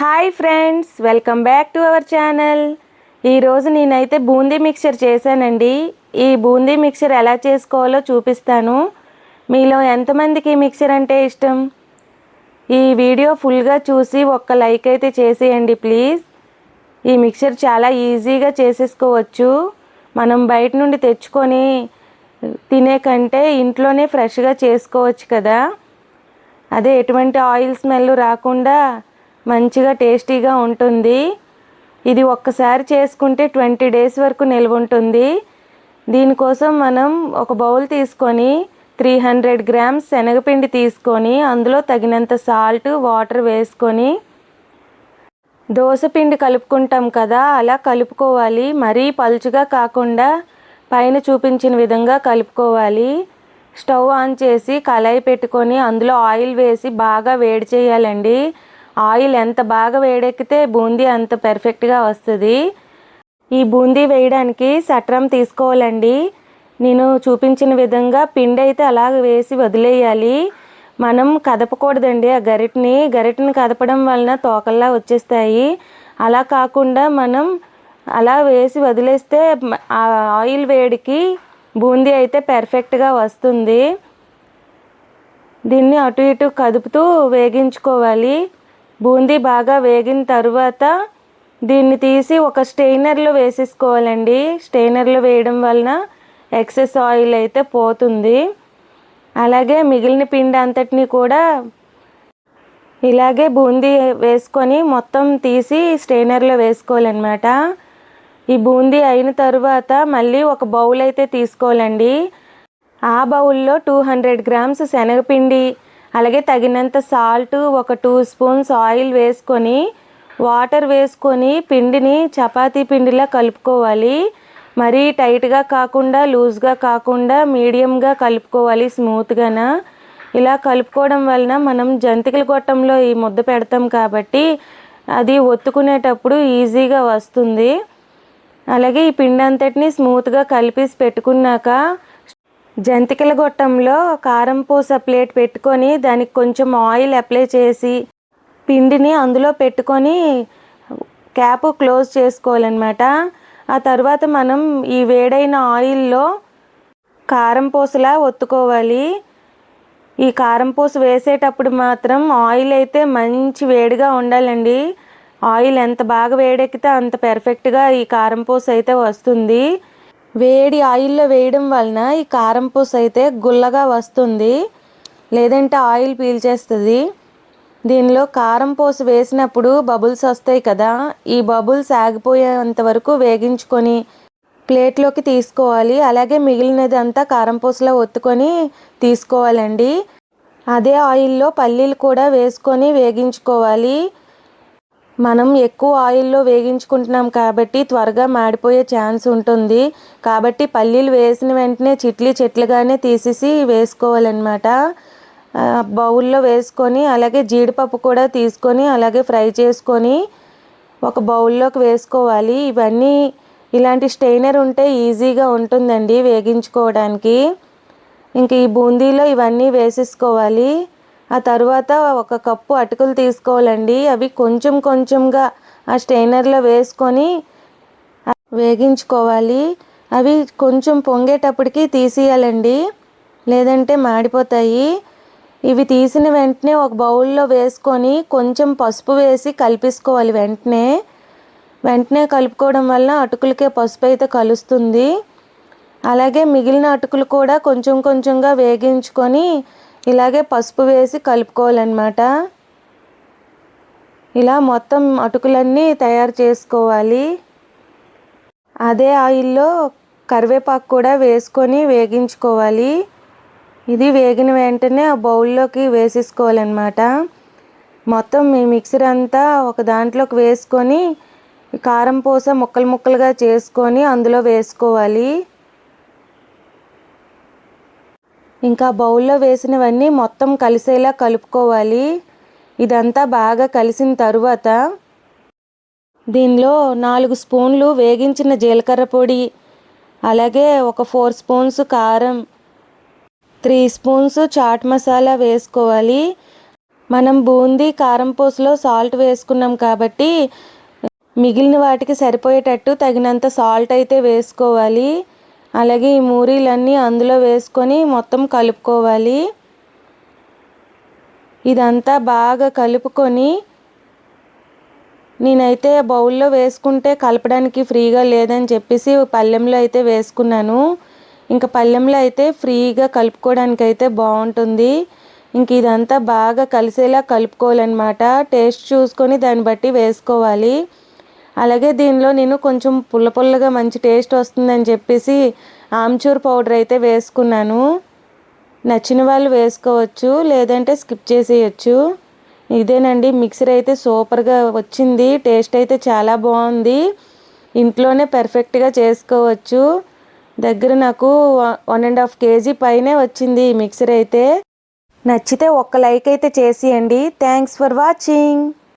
Hi friends welcome back to our channel ఈరోజు నేనైతే boondi mixture చేశానండి. ఈ బూందీ మిక్చర్ ఎలా చేసుకోవాలో చూపిస్తాను. మీలో ఎంతమందికి ఈ మిక్చర్ అంటే ఇష్టం? ఈ వీడియో ఫుల్గా చూసి ఒక్క లైక్ అయితే చేసేయండి ప్లీజ్. ఈ మిక్చర్ చాలా ఈజీగా చేసేసుకోవచ్చు. మనం బయట నుండి తెచ్చుకొని తినే కంటే ఇంట్లోనే ఫ్రెష్గా చేసుకోవచ్చు కదా. అదే ఎటువంటి ఆయిల్ స్మెల్ రాకుండా మంచిగా టేస్టీగా ఉంటుంది. ఇది ఒక్కసారి చేసుకుంటే ట్వంటీ డేస్ వరకు నిల్వ ఉంటుంది. దీనికోసం మనం ఒక బౌల్ తీసుకొని త్రీ హండ్రెడ్ గ్రామ్స్ శనగపిండి తీసుకొని అందులో తగినంత సాల్ట్ వాటర్ వేసుకొని దోసపిండి కలుపుకుంటాం కదా అలా కలుపుకోవాలి. మరీ పలుచుగా కాకుండా పైన చూపించిన విధంగా కలుపుకోవాలి. స్టవ్ ఆన్ చేసి కళాయి పెట్టుకొని అందులో ఆయిల్ వేసి బాగా వేడి చేయాలండి. ఆయిల్ ఎంత బాగా వేడెక్కితే బూందీ అంత పెర్ఫెక్ట్గా వస్తుంది. ఈ బూందీ వేయడానికి సట్రం తీసుకోవాలండి. నేను చూపించిన విధంగా పిండి అయితే అలాగ వేసి వదిలేయాలి. మనం కదపకూడదండి ఆ గరిటని. గరిటని కదపడం వలన తోకల్లా వచ్చేస్తాయి. అలా కాకుండా మనం అలా వేసి వదిలేస్తే ఆ ఆయిల్ వేడికి బూందీ అయితే పెర్ఫెక్ట్గా వస్తుంది. దీన్ని అటు ఇటు కదుపుతూ వేగించుకోవాలి. బూందీ బాగా వేగిన తర్వాత దీన్ని తీసి ఒక స్టెయినర్లో వేసేసుకోవాలండి. స్టెయినర్లో వేయడం వలన ఎక్సెస్ ఆయిల్ అయితే పోతుంది. అలాగే మిగిలిన పిండి అంతటిని కూడా ఇలాగే బూందీ వేసుకొని మొత్తం తీసి స్టెయినర్లో వేసుకోవాలన్నమాట. ఈ బూందీ అయిన తర్వాత మళ్ళీ ఒక బౌల్ అయితే తీసుకోవాలండి. ఆ బౌల్లో టూ హండ్రెడ్ గ్రామ్స్ శనగపిండి అలాగే తగినంత సాల్ట్ ఒక టూ స్పూన్స్ ఆయిల్ వేసుకొని వాటర్ వేసుకొని పిండిని చపాతీ పిండిలా కలుపుకోవాలి. మరీ టైట్గా కాకుండా లూజ్గా కాకుండా మీడియంగా కలుపుకోవాలి స్మూత్గాన. ఇలా కలుపుకోవడం వలన మనం జంతికల గొట్టంలో ఈ ముద్ద పెడతాం కాబట్టి అది ఒత్తుకునేటప్పుడు ఈజీగా వస్తుంది. అలాగే ఈ పిండి అంతటిని స్మూత్గా కలిపేసి పెట్టుకున్నాక జంతికల గొట్టంలో కారం పూస ప్లేట్ పెట్టుకొని దానికి కొంచెం ఆయిల్ అప్లై చేసి పిండిని అందులో పెట్టుకొని క్యాప్ క్లోజ్ చేసుకోవాలన్నమాట. ఆ తర్వాత మనం ఈ వేడైన ఆయిల్లో కారం పూసలా ఒత్తుకోవాలి. ఈ కారం పూస వేసేటప్పుడు మాత్రం ఆయిల్ అయితే మంచి వేడిగా ఉండాలండి. ఆయిల్ ఎంత బాగా వేడెక్కితే అంత పెర్ఫెక్ట్గా ఈ కారం పూస అయితే వస్తుంది. వేడి ఆయిల్లో వేయడం వలన ఈ కారం పూస అయితే గుల్లగా వస్తుంది. లేదంటే ఆయిల్ పీల్చేస్తుంది దీనిలో కారం పూస వేసినప్పుడు బబుల్స్ వస్తాయి కదా. ఈ బబుల్స్ ఆగిపోయేంత వరకు వేగించుకొని ప్లేట్లోకి తీసుకోవాలి. అలాగే మిగిలినది అంతా కారం పూసలో ఒత్తుకొని తీసుకోవాలండి. అదే ఆయిల్లో పల్లీలు కూడా వేసుకొని వేగించుకోవాలి. మనం ఎక్కువ ఆయిల్లో వేగించుకుంటున్నాం కాబట్టి త్వరగా మాడిపోయే ఛాన్స్ ఉంటుంది. కాబట్టి పల్లీలు వేసిన వెంటనే చిట్లీ చెట్లుగానే తీసేసి వేసుకోవాలన్నమాట. బౌల్లో వేసుకొని అలాగే జీడిపప్పు కూడా తీసుకొని అలాగే ఫ్రై చేసుకొని ఒక బౌల్లోకి వేసుకోవాలి. ఇవన్నీ ఇలాంటి స్టెయినర్ ఉంటే ఈజీగా ఉంటుందండి వేగించుకోవడానికి. ఇంక ఈ బూందీలో ఇవన్నీ వేసేసుకోవాలి. ఆ తర్వాత ఒక కప్పు అటుకులు తీసుకోవాలండి. అవి కొంచెం కొంచెంగా ఆ స్టెయినర్లో వేసుకొని వేగించుకోవాలి. అవి కొంచెం పొంగేటప్పటికి తీసేయాలండి. లేదంటే మాడిపోతాయి. ఇవి తీసిన వెంటనే ఒక బౌల్లో వేసుకొని కొంచెం పసుపు వేసి కలిపేసుకోవాలి వెంటనే. వెంటనే కలుపుకోవడం వల్ల అటుకులకే పసుపు అయితే కలుస్తుంది. అలాగే మిగిలిన అటుకులు కూడా కొంచెం కొంచెంగా వేగించుకొని ఇలాగే పసుపు వేసి కలుపుకోవాలన్నమాట. ఇలా మొత్తం అటుకులన్నీ తయారు చేసుకోవాలి. అదే ఆయిల్లో కరివేపాకు కూడా వేసుకొని వేగించుకోవాలి. ఇది వేగిన వెంటనే ఆ బౌల్లోకి వేసేసుకోవాలన్నమాట. మొత్తం ఈ మిక్సర్ అంతా ఒక దాంట్లోకి వేసుకొని కారం పూస ముక్కలు ముక్కలుగా చేసుకొని అందులో వేసుకోవాలి. ఇంకా బౌల్లో వేసినవన్నీ మొత్తం కలిసేలా కలుపుకోవాలి. ఇదంతా బాగా కలిసిన తరువాత దీనిలో నాలుగు స్పూన్లు వేగించిన జీలకర్ర పొడి అలాగే ఒక ఫోర్ స్పూన్స్ కారం త్రీ స్పూన్స్ చాట్ మసాలా వేసుకోవాలి. మనం బూందీ కారం పూసలో సాల్ట్ వేసుకున్నాం కాబట్టి మిగిలిన వాటికి సరిపోయేటట్టు తగినంత సాల్ట్ అయితే వేసుకోవాలి. అలాగే ఈ మూరీలన్నీ అందులో వేసుకొని మొత్తం కలుపుకోవాలి. ఇదంతా బాగా కలుపుకొని నేనైతే బౌల్లో వేసుకుంటే కలపడానికి ఫ్రీగా లేదని చెప్పేసి పళ్ళెంలో అయితే వేసుకున్నాను. ఇంకా పళ్ళెంలో అయితే ఫ్రీగా కలుపుకోవడానికి అయితే బాగుంటుంది. ఇంక ఇదంతా బాగా కలిసేలా కలుపుకోవాలన్నమాట. టేస్ట్ చూసుకొని దాన్ని బట్టి వేసుకోవాలి. అలాగే దీనిలో నేను కొంచెం పుల్ల పుల్లగా మంచి టేస్ట్ వస్తుందని చెప్పేసి ఆమ్చూర్ పౌడర్ అయితే వేసుకున్నాను. నచ్చిన వాళ్ళు వేసుకోవచ్చు లేదంటే స్కిప్ చేసేయచ్చు. ఇదేనండి మిక్సర్ అయితే సూపర్గా వచ్చింది టేస్ట్ అయితే చాలా బాగుంది. ఇంట్లోనే పర్ఫెక్ట్గా చేసుకోవచ్చు. దగ్గర నాకు వన్ అండ్ హాఫ్ కేజీ పైనే వచ్చింది ఈ మిక్సర్ అయితే. నచ్చితే ఒక్క లైక్ అయితే చేసేయండి. Thanks for watching.